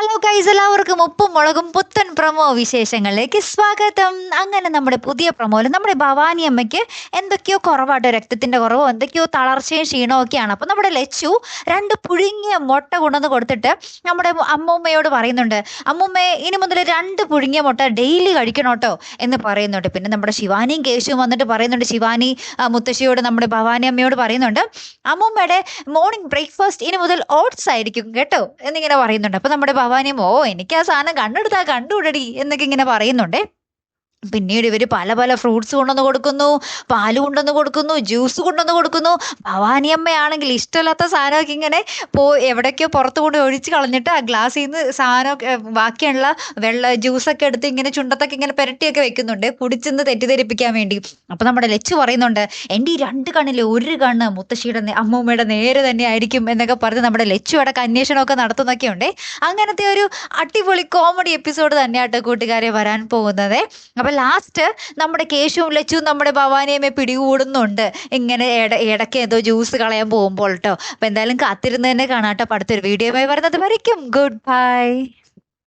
Hello guys എല്ലാവർക്കും ഉപ്പും മുളകും പുത്തൻ പ്രമോ വിശേഷങ്ങളിലേക്ക് സ്വാഗതം. അങ്ങനെ നമ്മുടെ പുതിയ പ്രമോയിൽ നമ്മുടെ ഭവാനി അമ്മയ്ക്ക് എന്തൊക്കെയോ കുറവാട്ടോ രക്തത്തിന്റെ കുറവോ എന്തൊക്കെയോ തളർച്ചയും ക്ഷീണവും ഒക്കെയാണ്. അപ്പോൾ നമ്മുടെ ലച്ചു രണ്ട് പുഴുങ്ങിയ മുട്ട കൊണ്ടുവന്ന് കൊടുത്തിട്ട് നമ്മുടെ അമ്മൂമ്മയോട് പറയുന്നുണ്ട് അമ്മൂമ്മയെ ഇനി മുതൽ രണ്ട് പുഴുങ്ങിയ മുട്ട ഡെയിലി കഴിക്കണം കേട്ടോ എന്ന് പറയുന്നുണ്ട്. പിന്നെ നമ്മുടെ ശിവാനിയും കേശുവും വന്നിട്ട് പറയുന്നുണ്ട് ശിവാനി മുത്തശ്ശിയോട് നമ്മുടെ ഭവാനി അമ്മയോട് പറയുന്നുണ്ട് അമ്മൂമ്മയുടെ മോർണിംഗ് ബ്രേക്ക്ഫാസ്റ്റ് ഇനി മുതൽ ഓട്സ് ആയിരിക്കും കേട്ടോ എന്നിങ്ങനെ പറയുന്നുണ്ട്. അപ്പോൾ നമ്മുടെ ഭവാനിയും ഓ എനിക്ക് ആ സാധനം കണ്ടെടുത്താ കണ്ടുവിടടി എന്നൊക്കെ ഇങ്ങനെ പറയുന്നുണ്ട്. പിന്നീട് ഇവർ പല പല ഫ്രൂട്ട്സ് കൊണ്ടുവന്ന് കൊടുക്കുന്നു പാൽ കൊണ്ടുവന്ന് കൊടുക്കുന്നു ജ്യൂസ് കൊണ്ടുവന്ന് കൊടുക്കുന്നു. ഭവാനിയമ്മയാണെങ്കിൽ ഇഷ്ടമില്ലാത്ത സാധനമൊക്കെ ഇങ്ങനെ പോ എവിടേക്കോ പുറത്ത് കൊണ്ട് ഒഴിച്ച് കളഞ്ഞിട്ട് ആ ഗ്ലാസ്സിൽ നിന്ന് സാധനമൊക്കെ ബാക്കിയുള്ള വെള്ള ജ്യൂസൊക്കെ എടുത്ത് ഇങ്ങനെ ചുണ്ടത്തൊക്കെ ഇങ്ങനെ പുരട്ടിയൊക്കെ വെക്കുന്നുണ്ട്. കുടിച്ചെന്ന് തെറ്റിദ്ധരിപ്പിക്കാൻ വേണ്ടി. അപ്പം നമ്മുടെ ലച്ചു പറയുന്നുണ്ട് എന്റെ ഈ രണ്ട് കണ്ണിൽ ഒരു കണ്ണ് മുത്തശ്ശിയുടെ അമ്മൂമ്മയുടെ നേരെ തന്നെ ആയിരിക്കും എന്നൊക്കെ പറഞ്ഞ് നമ്മുടെ ലച്ചു അടക്കം അന്വേഷണമൊക്കെ നടത്തുന്നൊക്കെ ഉണ്ട് അങ്ങനത്തെ ഒരു അടിപൊളി കോമഡി എപ്പിസോഡ് തന്നെയാട്ടോ കൂട്ടുകാരെ വരാൻ പോകുന്നത്. അപ്പം ലാസ്റ്റ് നമ്മുടെ കേശുവും ലച്ചും നമ്മുടെ ഭവാനിയമ്മയെ പിടികൂടുന്നുണ്ട്. ഇങ്ങനെ ഇട ഇടയ്ക്ക് ഏതോ ജ്യൂസ് കളയാൻ പോകുമ്പോൾ കേട്ടോ അപ്പം എന്തായാലും കാത്തിരുന്ന് തന്നെ കാണാം കേട്ടോ അടുത്തൊരു വീഡിയോയുമായി വരുന്നത് വരയ്ക്കും. Good bye